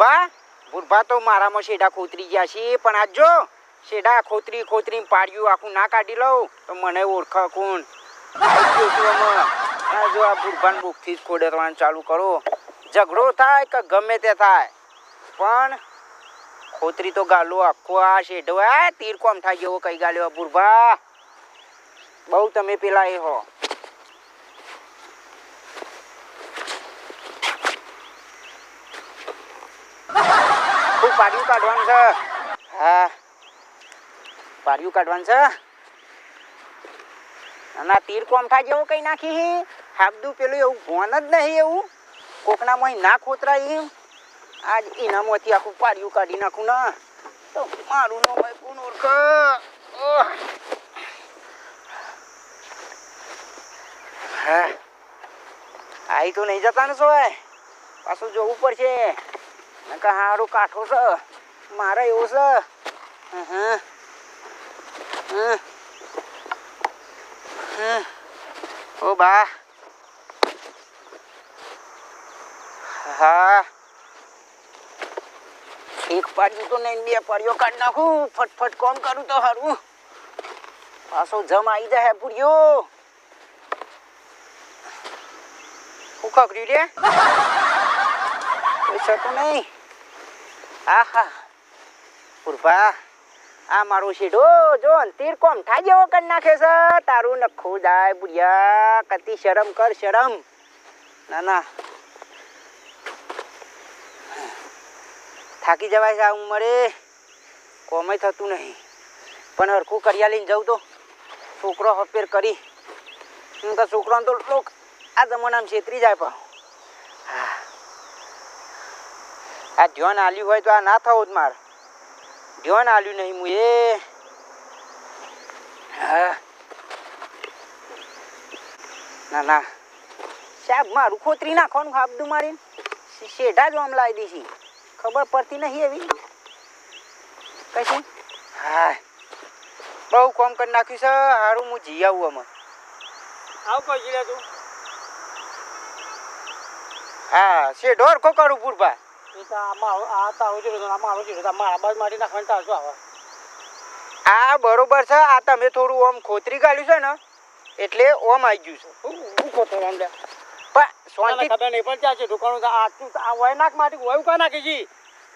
ભૂરભા ભૂરભા તો મારામાં શેડા ખોતરી ગયા છે, પણ આજ જો, શેડા ખોતરી ખોતરી પાડ્યું, આખું ના કાઢી લઉં, તો મને ઓળખ કોણ? જો આ ભૂરભાન બુકથી જ ખોડરવાનું ચાલુ કરો. ઝઘડો થાય કે ગમે તે થાય, પણ ખોતરી તો ગાલો આખો આ શેઢો આ તીર કોમ થાય જેવો કઈ ગાલ્યો ભૂરભા બહુ તમે પેલા એ હો. પાડ્યું કાઢવાનું છે. હા. પાડ્યું કાઢવાનું છે. અને તીર કોમઠા જેવું કઈ નાખી હાબદું પેલું એવું ભોન જ નહીં એવું. કોકનામાં ના ખોતરાય આજ એનામાંથી આખું પાડ્યું કાઢી નાખું ના. તો મારું નો ભાઈ ઓહ. હા. આઈ તો નહીં જતા ને સોય. પાછું જોવું પડશે. નકા હારું, કાઠો છે. મારે એવું છે. હા હા, હં. ઓ બા. હા. એક પાડ્યું તો નહીં, બે પાડ્યો કાઢ નાખું. ફટફટ કોમ કરું તો હારું. પાછો જમ આવી જાય પૂર્યો હું લે? તો નહીં. આહા પુરભા આ મારું શેઢો જો તીર કોમ થાય જેવો કરી નાખે છે. તારું નખું જાય બુડિયા કતી શરમ કર શરમ. ના ના. થાકી જવાય છે આ ઉંમરે. કોમે થતું નહીં. પણ હરખું કર્યા લઈને જાઉં તો છોકરો હપેર કરી. હું તો છોકરાને તો લોક આ જમાનામાં છેતરી જાય પણ હા આ ધ્યાન આલ્યું હોય તો આ ના થવું જ માર. ધ્યાન આલ્યું નહીં હું એ હા. ના ના. સાહેબ મારું ખોતરી નાખવાનું હાબડું મારીને શેઢા જ આમ લાવી દીધી. ખબર પડતી નહીં એવી. કશું હા. બહુ કોમ કરી નાખ્યું છે હારું હું જી આવું અમે આવ પછી લે તું. હા શેઢો કોકારું કરું પૂરભા આ બરોબર છે આ તમે થોડું ઓમ ખોતરી કાઢ્યું છે ને? એટલે ઓમ આવી ગયું છે. હું લે પણ શાંતિ ખબર નહીં પણ ત્યાં છે દુકાનો આ આ વય નાખ માટી વય કા નાખી જી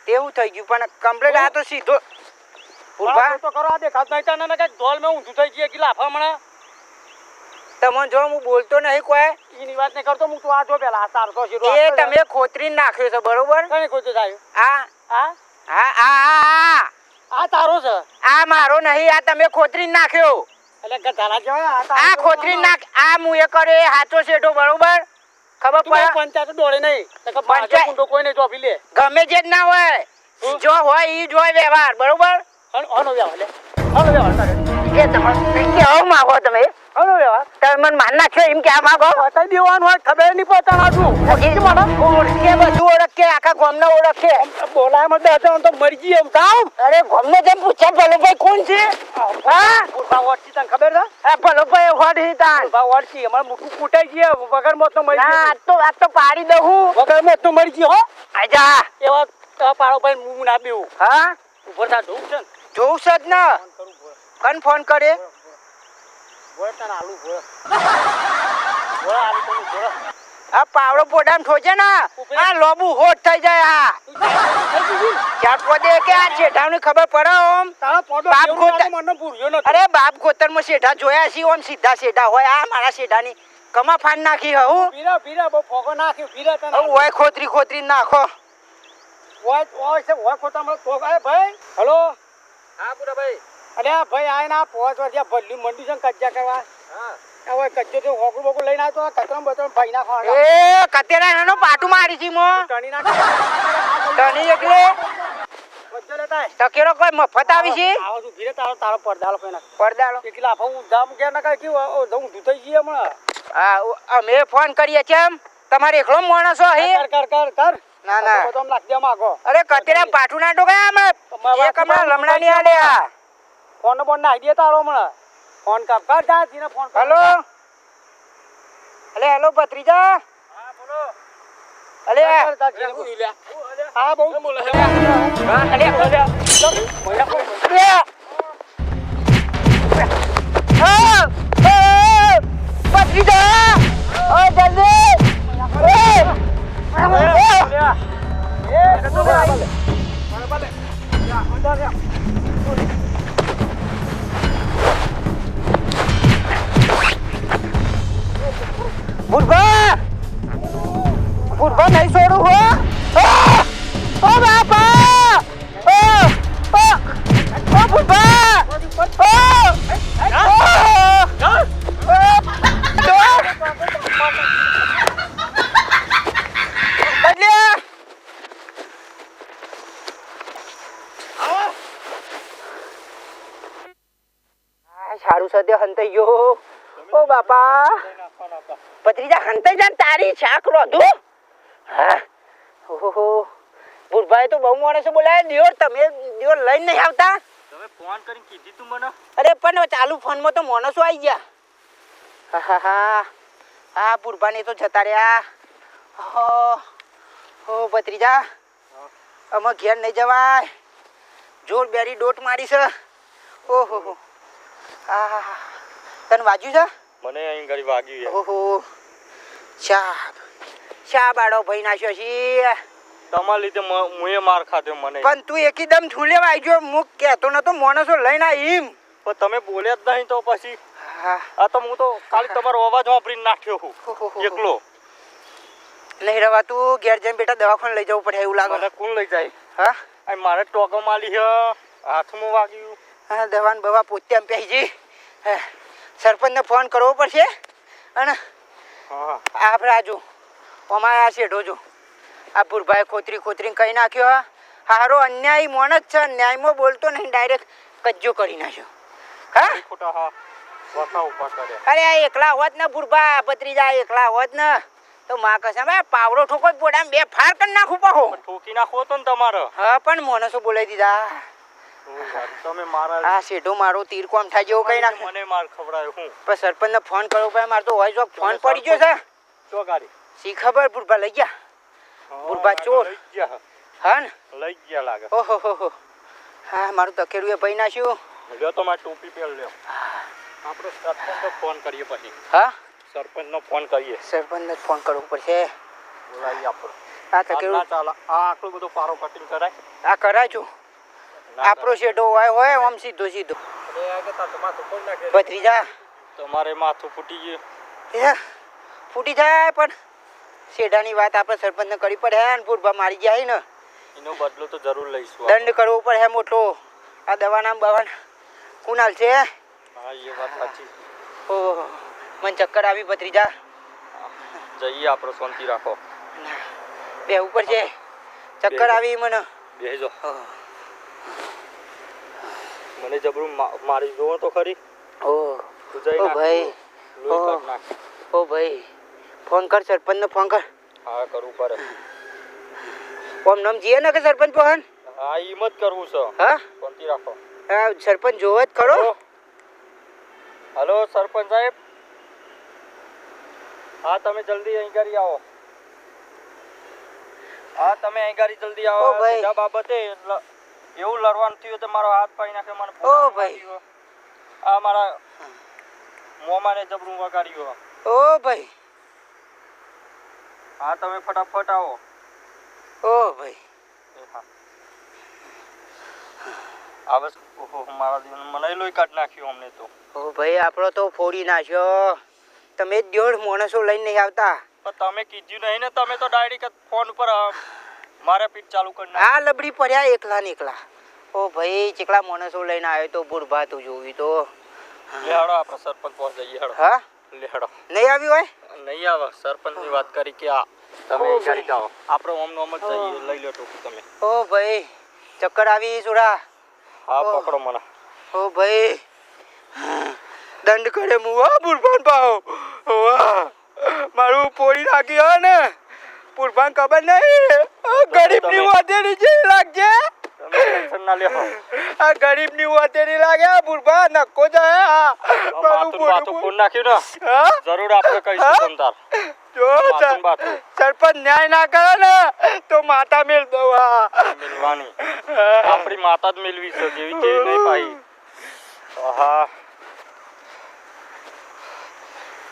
તેવું થઈ ગયું પણ કમ્પ્લેટ આ તો સીધો તો કરો આ દેખાત નહીં તને કંઈક ધોલ મેં ઊંધું થઈ ગયું કે લાફા હમણાં તમને જો હું બોલતો નહીં કોઈ એની વાત નહીં કરતો હું તો આ જો પેલા આ તાર શીરો એ તમે ખોતરી નાખ્યો છે બરોબર? કઈ ખોટું થાય આ આ હા? આ આ આ તારો છે? આ મારો નહીં આ તમે ખોતરી નાખ્યો. એટલે ગધાડા જો આ ખોતરી નાખ આ મુએ કર્યો એ હાચો શેઠો બરોબર? ખબર પડે પંચાયત દોડે નહીં પંચાયત- કુંડો કોઈ નહીં ચોપી લે. ગમે જે જ ના હોય જો હોય ઈ જ હોય વ્યવહાર બરોબર? હન વ્યવહાર લે. હનો વ્યવહાર કરે. એ તમે કેવું માગો તમે? તમે મને માન નાખ્યો એમ કેવા માંગો? બતાવી દેવાનું હોય ખબર નહીં પડતા હાજુ. ઓળખે બધું ઓળખે આખા ગામને ઓળખે બોલાય મત બેઠો તો મરી જઈએ એમ તાવ. અરે ગામને જેમ પૂછે ભલોભાઈ કોણ છે? હા? વળતી તને ખબર છે? આ ભલોભાઈ હોડ તાન ઊભા વળતી અમારે મોટું કૂટાઈ જઈએ વગર મોત તો મરી આજ તો આજ તો પાડી દઉં હું. વગર મોત તો મરી જઈએ હો. આજા એવા તો પાડો ભાઈ હું ના બેવું. હા? ઉપર થા જોઉં છે જોઉં છે જ ને. કન ફોન કરે? ભોળ તને આલુ ભોળ ભોળ આલુ તને ભોળ આ પાવડો પોડામ ઠોચે ને આ લોબુ હોટ થઈ જાય આ. પોદે કે આ શેઠાવની ખબર પડે ઓમ? તારા પોડો બાપ ખોતર અરે બાપ ખોતરમાં શેઠા જોયા છે ઓમ સીધા શેઠા હોય. આ મારા શેઠાની કમા ફાન નાખી હું. પીરા પીરા બહુ ફોગો નાખ્યો પીરા તને. ઓય ખોતરી ખોતરી નાખો. ઓય ઓય છે ઓય ખોટા મને ફોગ ભાઈ. હલો? હા પૂરા ભાઈ અરે ભાઈ આય ના પોચ વર્ષ ભલ્લી મંડી છે કજ્જા કરવા. કજ્જો તો હોકું બોકું લઈને આવ્યો તો કચરો બચરો ભાઈ ના ખાવા એ કતેરા નાનો પાટું મારી છી મો. ટણી ના. તકેરો કોઈ મફત આવી છે? આવો તું ભીરે તારો તારો પડદાલો કોઈ ના પડદાડો એકલા આફા હું જામ કે ના કઈ કેવું હું ધૂ જઈએ હમણાં. હા અમે ફોન કરીએ છે એમ. તમારે એકલો માણસ છો અહીં કર કર કર. ના ના. તો નાખ દે માગો. અરે કતેરા પાટું ના ટોકાય અમે એક હમણાં લમણા ની આલે આ. ફોન બોન નાખી દે તારો હમણાં. ફોન કાપ કર જા જીને ફોન હેલો? અલે હેલો ભત્રીજા? હા બોલો. અલે. તાર જીને બોલી. લે. આ બહુ બુરભા ભત્રીજા હંતાઈ જાન તારી શાક રોધું હા? ઓહો. ભૂરભાઈ તો બહુ માણસો બોલાય દિયોર તમે દિયોર લઈને નહીં આવતા? તમે ફોન કરીને કીધી તું મને? અરે પણ ચાલુ ફોનમાં તો માણસો આવી ગયા. હા હા હા. હા બુરભાને તો જતા રહ્યા. હો હો ભત્રીજા. અમે ઘેર નહીં જવાય. જોર બેરી ડોટ મારી છે. ઓહો હો હા. તને વાજ્યું છે? મને અહીં ઘડી વાગ્યું છે. ઓહો. શા શા બાળો ભાઈ નાખ્યો છે. તમારા લીધે મુએ માર ખાધો મને. પણ તું એકદમ ઠૂલે વાગ્યો મુક કહેતો નતો માણસો લઈને આવીમ પણ તમે બોલ્યા જ નહીં તો પછી. હા. આ તો હું તો ખાલી તમારો અવાજ વાપરીને નાખ્યો હું એકલો. નહીં રવા તું ઘેર જઈને બેટા દવાખાને લઈ જવું પડે એવું લાગે. મને કોણ લઈ જાય? હા? આ મારે ટોકો માલી છે. હાથમાં વાગ્યું. હા દવાન બવા પોતે એમ પહેજી સરપંચને ફોન કરવો પડશે. અને હા આપણે આજુ અમારે આ શેઠો જો આ ભૂરભાઈ ખોતરી ખોતરીને કહી નાખ્યો હા. હારો અન્યાય મોણ જ છે ન્યાયમાં બોલતો નહીં ડાયરેક્ટ કજ્જો કરી નાખ્યો. હા? અરે આ એકલા હોત ને ભૂરભા ભત્રીજા એકલા હોત ને તો માં કસમ પાવડો ઠોકો જ પોડામ બે ફાર કરી નાખું પાહો. ઠોકી નાખો તો ને તમારે. હા પણ મોનસો બોલાવી દીધા. તમે મારા આ શેઠો મારો તીર કોમ થાય જેવો કઈ નાખે. મને માર ખવડાયો હું? પણ સરપંચને ફોન કરવો પડે મારે તો હોય જો ફોન પડી ગયો છે. ચો ગાડી. શી ખબર ભૂરભા લઈ ગયા? બુરબા ચોર. લઈ ગયા. હા ને? લઈ ગયા લાગે. ઓહો હો હો. હા મારું તકેડું એ ભાઈ નાખ્યું. લ્યો તો મારી ટોપી પહેર લ્યો. આપણે સરપંચનો ફોન કરીએ પછી. હા? સરપંચનો ફોન કરીએ. સરપંચને ફોન કરવો પડશે. બોલાવીએ આપણે. આ તકેડું ચાલે. આ આટલું બધું પારો કટિંગ કરાય? આ કરાય ના આપણો શેડો હોય હોય આમ સીધો સીધો. પથરી જા. તમારે માથું ફૂટી ગયું. ફૂટી જાય પણ શેડાની વાત આપણે સરપંચને કરી પડે હે ને પૂરભા મારી જાય ને. એનો બદલો તો જરૂર લઈશું દંડ કરવો પડે હે મોટો. આ દવાના બવાન કુનાલ છે હા? એ વાત સાચી. ઓહો મને ચક્કર આવી ભત્રીજા જઈએ આપણે શાંતિ રાખો. બે ઉપર છે ચક્કર આવી મને. બેસજો ઓહ. મને જબરું મારી જોવો તો ખરી. ઓ. ઓ ભાઈ. નાખ. ઓ ભાઈ. ફોન કર સરપંચને ફોન કર. હા કરું પર ઓમ નામ જીએ ને કે સરપંચ ફોન હા જ કરવું છે. હા? શાંતિ રાખો. હા સરપંચ જોવો જ ખરો. હલો સરપંચ સાહેબ. હા તમે જલ્દી અહીં ઘરી આવો. હા તમે અહીં ઘરી જલ્દી આવો. ઓ. સીધા બાબતે એવું લડવાનું થયું તો મારો હાથ પાડી નાખે મને ઓ ભાઈ. આ મારા મોમાને જબરું વગાડ્યું ઓ ભાઈ. હા તમે ફટાફટ આવો. ઓ ભાઈ. આવે ઓહો મારા જીવન મને લોહી કાઢ નાખ્યું અમને તો. ઓ ભાઈ આપણો તો ફોડી નાખ્યો. તમે દોઢ માણસો લઈને નહીં આવતા. પણ તમે કીધું નહીં ને તમે તો ડાયરેક્ટ ફોન ઉપર અ, મારે પીઠ ચાલુ કરી આ લબડી પડ્યા એકલા ને એકલા. ઓ ભાઈ ચેકલા માણસો લઈને આવ્યો તો બુરભા તું જોવી તો. લેડો આપણે સરપંચ પાસે જઈએ હેડો. હા? લેડો નહીં આવી હોય? નહીં આવે. સરપંચની વાત કરી કે આ તમે ઘરે જાઓ. આપણે ઓમ નોમ જ જઈએ લઈ લો ટોપી તમે. ઓ ભાઈ ચક્કર આવી જોડા હા. પકડો મને. ઓ ભાઈ દંડ કરે મુ આ બુરભાન પાઓ વાહ. મારું પોડી નાખી હો ને. બુરભાન ખબર નહીં. ગરીબની વાતેની જેવી લાગશે તમે ટેન્શન ના આ ગરીબની લાગે આ બુરભા નક્કો જાય આ આ મારું માથું ફોન નાખ્યું ને. જરૂર આપણે કહીશું તમ જો. સરપંચ ન્યાય ના કરે ને તો માતા મેલ દો આ. મિલવાની. આપણી માતા જ મેલવી છે જેવી તેવી નહીં ભાઈ. આહા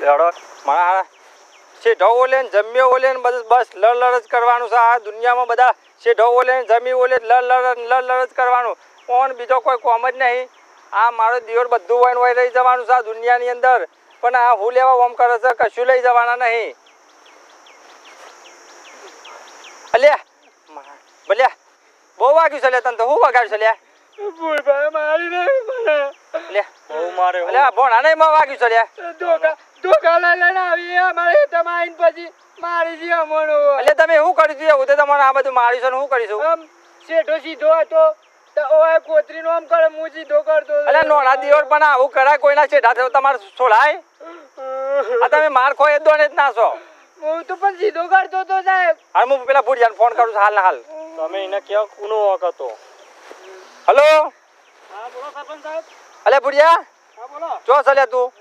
લેડો મારા શેઢો ઓલે ને જમ્યો ઓલે બધું બસ લડ લડ જ કરવાનું છે. આ દુનિયામાં બધા શેઢો ઓલે જમી ઓલે લડ લડ લડ લડ જ કરવાનું. કોણ? બીજો કોઈ કોમ જ નહીં. આ મારો દિયોર બધું વહીને વહી રહી જવાનું છે આ દુનિયાની અંદર. પણ આ હું લેવા ઓમ કરે છે? કશું લઈ જવાના નહીં. અલ્યા ભલ્યા બહુ વાગ્યું છે લે તને તો. હું વગાડ્યું છે લ્યા? ભૂલભાઈ મારી નહીં મને લે બહુ મારે હો. અલ્યા માં વાગ્યું છે લ્યા ધોકા ધોકા લઈ લઈને આવી અમારે તમે પછી મારી દી અમણો એટલે તમે શું કરી એવું તો તમારે આ બધું માર્યું છે ને શું કરીશું આમ શેઠો સીધો હતો તો ઓય કોતરીનો આમ કરે હું સીધો કરતો. અલ્યા નોણા દિયોર પણ આવું કરાય કોઈના છેડા થયો તમારે છોડાય? આ તમે માર ખો એ દોને જ નાશો હું તો પણ સીધો કરતો હતો સાહેબ. હા હું પેલા ભુડિયાને ફોન કરું છું હાલ ને હાલ. તમે એને ક્યાં કુનો વખત હતો? હલો? અલે ભુડિયા ચો ચાલ્યા તું?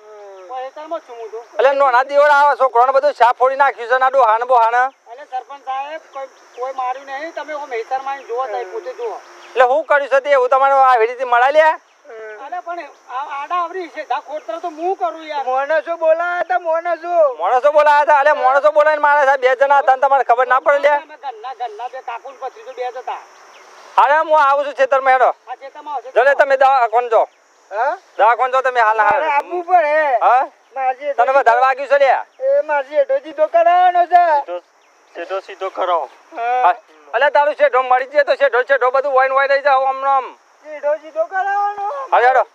અલે નો ના દીવડા આવે છોકરો ને બધું સાફ ફોડી નાખ્યું છે નાડું હાણ બો હાણ અને સરપંચ સાહેબ કોઈ કોઈ માર્યું નહીં. તમે ઓમ ખેતરમાં જોવો સાહેબ પોતે જુઓ. એટલે હું કર્યું છે તે? એવું તમારે આવી રીતે મળા લ્યા અરે પણ આ આડા આવરી છે. દા ખોતરા તો હું કરું યાર. મોણસો બોલાયા હતા? મોણસો માણસો બોલાયા હતા? અલે માણસો બોલાવીને મારા સાહેબ બે જણા હતા તમારે ખબર ના પડે લ્યા ગન્ના ગન્ના બે કાકુ પછી તો બે જ હાલે હું આવું છું હેડો. આ ખેતરમાં આવશે જલે તમે દવાખોન જો. હા? દવાખોન જો તમે હાલ હાલ. આપવું પડે. હા? તને વધારે વાગ્યું છે લ્યા એ મારી એટો જીતો કરાવવાનો છે. સીધો સીધો સીધો કરો. હા. અલે તારું શેઢો મળી જાય તો શેઢો શેઢો બધું વાઈન વાઈ રહી જાવ આમ ને આમ. એટો જીતો કરાવવાનો. હાલ હેડો.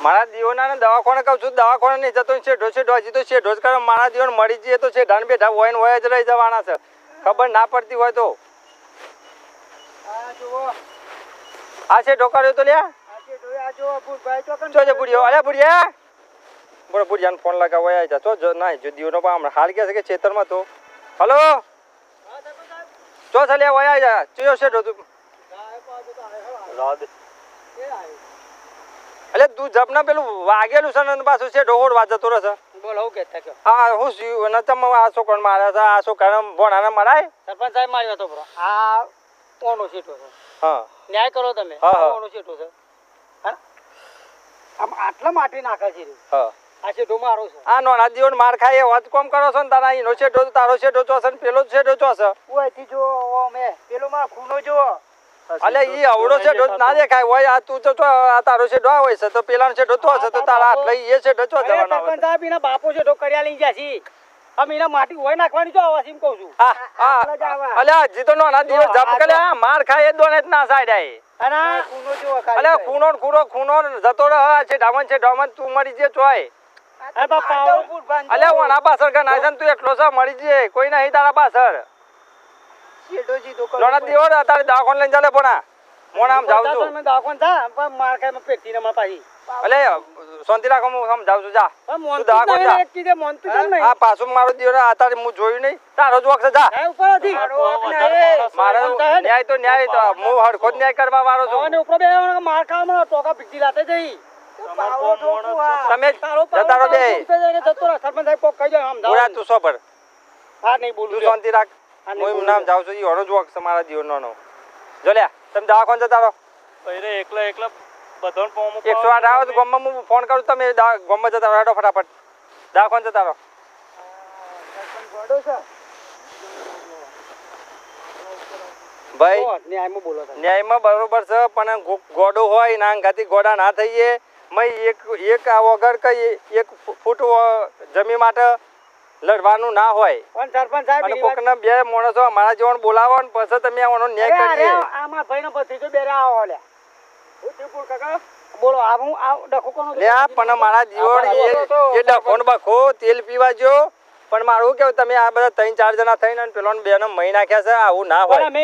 મારા દીવોના ને દવાખાને કહું છું દવાખાને નહીં જતો ને છે શેઢો હજી તો છે જ કરો મારા દીવોને મળી જઈએ તો શેઢાને બેઠા હોય ને હોય જ રહી જવાના છે. ખબર ના પડતી હોય તો. આ છે આ શેઢો તો લ્યા જો બુઢિયો અરે બુઢિયા બોલો બુઢિયાને ફોન લગાવો આવી જા તો જો ના જો દીવનો પણ હમણાં હાલ ગયા છે કે ખેતરમાં તો? હલો? ચો ચાલ્યા વયા આવી જા ચિયો છે તું રાદ એટલે તું જપના પેલું વાગેલું છે ને પાછું છે ઢોળ જતો રહેશે બોલો હું કહેતા કયો? આ હું શું ને આ છોકરાને માર્યા છે આ છોકરાને ભોણાને મરાય? સરપંચ સાહેબ માર્યો હતો બરો આ કોનો સીટો છે. હા. ન્યાય કરો તમે. હા. સીટો છે. આમ આટલા માટી નાખે છે હા. આ મારો છે. આ નોના દીવન માર ખાય વાત કોમ કરો છો ને તારા તારો પેલો જો ઓ મે પેલો મારો ખૂનો જો. અલે ઈ અવડો છે જ ના દેખાય. હોય આ તું તો આ તારો છે ડો હોય છે તો પેલાનો શેઢો તો છે તો તારા એ છે. જવાનો સાહેબ એના બાપો સીટો કર્યા લઈ ગયા છે. અમે એના માટી હોય નાખવાની જો આવા કહું છું. હા જ હા અલે હજી તો નોના દીવ જો, જપ આ કરે જો. આ માર ખાય એ દોને જ ના સાડ્યા અને આ ખૂનો જો ખાલી અલે ખૂનો ને ખૂનો ખૂનો જતો રહે છે ડામન છે ડામન તું મરી જે ચોય અરે બાપા આવો. અલે ઓના પાછળ કે નાયસન તું એકલો છે મરી જે કોઈ નહીં તારા પાછળ. જીતો કરો. તારે લઈને ચાલે પોણા. મોણા આમ છું. થા, પણ માર ખાય પેટી ને માં પાછી. અલે શાંતિ રાખો હું સમજાવું છું જા તું દવાખાને જ જા. નહીં, એક કીધે મોનતું જ નહીં. આ પાછું મારો દીવર આતારે હું જોયું નહીં તારો જ વખત છે જા હે, હતી મારો? ન્યાય તો ન્યાય તો હું હરખો જ ન્યાય કરવા વાળો અને છું ઉપર બે માર ખાવામાં ટોકા પીટી લાતે જઈ. આ. તમે તારો જતા રહો પાવડો બે જતો રહે. સરપંચ સાહેબ કોક કહી દો. બોલા તું સો પર હા, નહીં બોલું તું શાંતિ રાખ હું એમ નામ જાઉં છું ઈ હરો જ વખત છે મારા દીવરનો નો જો લ્યા તમે દવાખાને જતા રહો પहिले એકલા એકલા બધાને એકસો આઠ આવો તો ગામમાં હું ફોન કરું તમે દવા- જતા રહો ફટાફટ. દવાખાને જતા રહો. ભાઈ ન્યાયમાં બરોબર છે પણ ગોડો હોય ના અંગાથી ગોડા ના થઈએ. મય એક એક આ વગર કઈ એક ફૂટ જમીન માટે લડવાનું ના હોય. પણ સરપંચ સાહેબ અને કોકના બે માણસો અમારા જેવાને બોલાવો ને પછી તમે આનો ન્યાય કરીએ. આમાં ભાઈનો ભત્રીજો બેરા આવો લ્યા. હું ત્રિપુર કાકા? બોલો આ હું આ ડખો કોનો લે આ પણ મારા જીવન એ બખો તેલ પીવા જો. પણ મારું કેવું તમે આ બધા ત્રણ ચાર જણા થઈને અને પેલો બેનો મહી નાખ્યા છે આવું ના હોય. પણ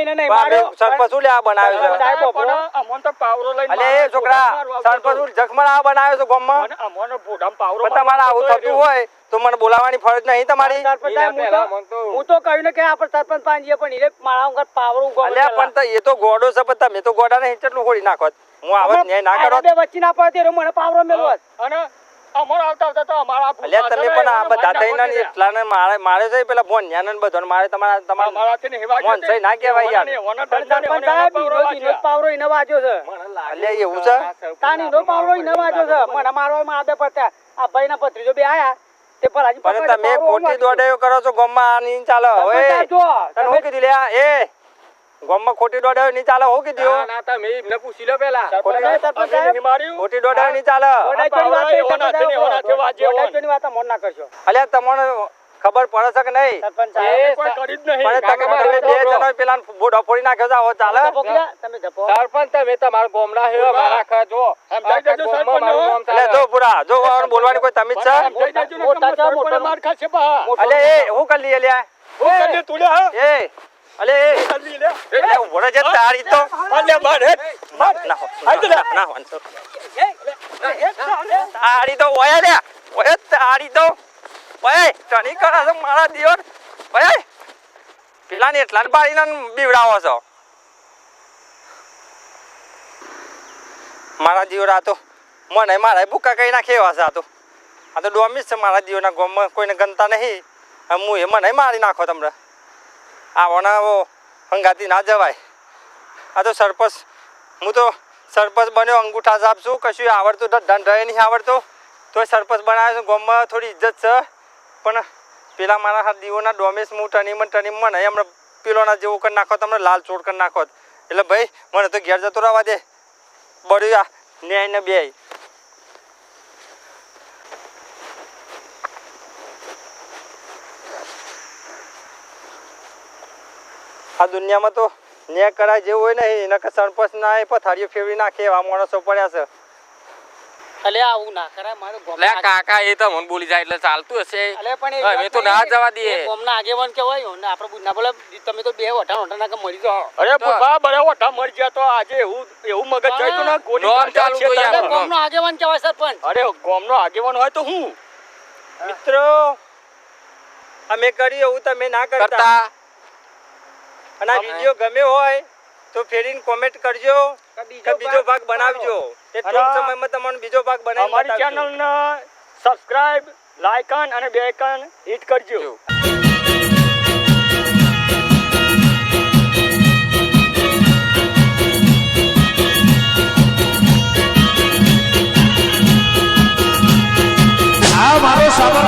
આ બનાવ્યું છે? સાહેબ, બોલો. અમોન તો પાવરો લઈને અલે એ છોકરા સરપંચ જખમણ આ બનાવ્યો છે ગામમાં? અને અમોનો ભોડામાં પાવરો પણ તમારે આવું થતું હોય. તો મને બોલાવવાની ફરજ નહીં તમારી? હું તો- કહ્યું ને કે આપણે સરપંચ પાંજીએ પણ એને મારા વગર પાવર ઉગો અલ્યા પણ તો એ તો ગોડો છે પણ તમે તો ગોડા ને કેટલું હોડી નાખો. હું આવત ન્યાય ના કરો. બે વચ્ચે ના પડે મને પાવરો મેળવો અને અમાર આવતા આવતા તો અમારા અલ્યા તમે પણ આ બધા મારી મારે મારે છે પેલા ફોન ન્યાને ને બધાને. મારે તમારા તમારા છે, ના કહેવાય યાર. ને સરપંચ સાહેબ પાવરો પાવરો વાગ્યો છે. અલ્યા એવું છે? તાન પાવરો ઈને વાગ્યો છે. મને મારવા માં આદે પડતા આ ભાઈના ભત્રીજો બે આયા. તે ભલાજી પણ પકડે તમે ખોટી દોડાયો કરો છો ગામમાં આ નહીં ચાલે. જો, તને હું કીધી લ્યા એ. ગામમાં ખોટી દોડાયો નહીં ચાલે હું ના, કીધું? ના, તમે એમને પૂછી લો પેલા? ખોટી દોડાયો નહીં ચાલે. દોડાઈ ચોરી વાત ઓના છે. ઓના છે સાહેબ. વાજ્યો દોડાઈ વાત મોન ના કરશો. અલ્યા તમને ખબર પડે છે કે નહીં? સરપંચ સાહેબ. કોઈ કર્યું જ નહીં. પણ તમે તમે બે જણો પેલા બોડો ફોડી નાખ્યો છે આવો ચાલે. સરપંચ તમે તમારા ગોમના હેરો મારા ખા જો એટલે જો પૂરા જો બોલવાની કોઈ તમીજ છે? ને. અલે એ હું કરી લઈએ લ્યા હું કરી તું લે હા. એ અલે એ. કરી લે. એટલે ઊભો રહે તારી તો. લે બાર હે. ના હો, ના ના વાંચો. તારી તો ઓયા લે. ઓય તારી તો. ઓય તણી કરે છો મારા દિયોર. ઓય પેલા ને એટલા બાળીને બીવડાવો છો. મારા દિયોર તો મને મારા ભૂકા કઈ નાખે એવા છે આ તો. આ તો ડોમીસ છે મારા દિયોરના ગોમમાં, કોઈને ગનતા નહીં. હું એ મને મારી નાખો તમને. આવવાના આવો, હંગાતી ના જવાય. આ તો સરપંચ, હું તો સરપંચ બન્યો, અંગૂઠા સાપ છું, કશું આવડતું તો દંડ નહીં આવડતું. તોય સરપંચ બનાવ્યો છું, ગામમાં થોડી ઇજ્જત છે. પણ પેલા મારા હાથ દીવોના ડોમેસ હું ટનીમન ટનીમન નહીં, હમણાં પેલોના જેવું કરી નાખો, તમને લાલ ચોડ કરી નાખો એટલે ભાઈ, મને તો ઘેર જતો રહેવા દે. બળ્યું આ, ન્યાય ને બે આ દુનિયામાં તો ન્યાય કરાય જેવું હોય ને, એના કે સરપંચ ના એ પથારીઓ ફેરવી નાખે એવા માણસો પડ્યા છે. અલે આવું ના કરાય મારું લે કાકા એ તો મને બોલી જાય એટલે ચાલતું હશે. અલે પણ એ તો ના જવા દઈએ. ગોમના આગેવાન કહેવાય ને આપણે ના બોલે તમે તો બે વટા વટા ના કે મરી જાઓ. અરે ભૂપા બરે ઓઠા મરી ગયા તો આજે એવું એવું મગજ જાય તો ના ગોળી ચાલુ તો યાર. ગોમનો આગેવાન કહેવાય સરપંચ. અરે ગોમનો આગેવાન હોય તો હું? મિત્રો અમે કર્યું એવું તમે ના કરતા. કરતા. અને આ વીડિયો ગમ્યો હોય તો ફેરીને કોમેન્ટ કરજો કે બીજો ભાગ બનાવજો. એટલો સમયમાં તમને બીજો ભાગ બનાવી અમારી ચેનલને સબસ્ક્રાઇબ લાઇકન અને બે આઇકન હિટ કરજો. મારો સાબર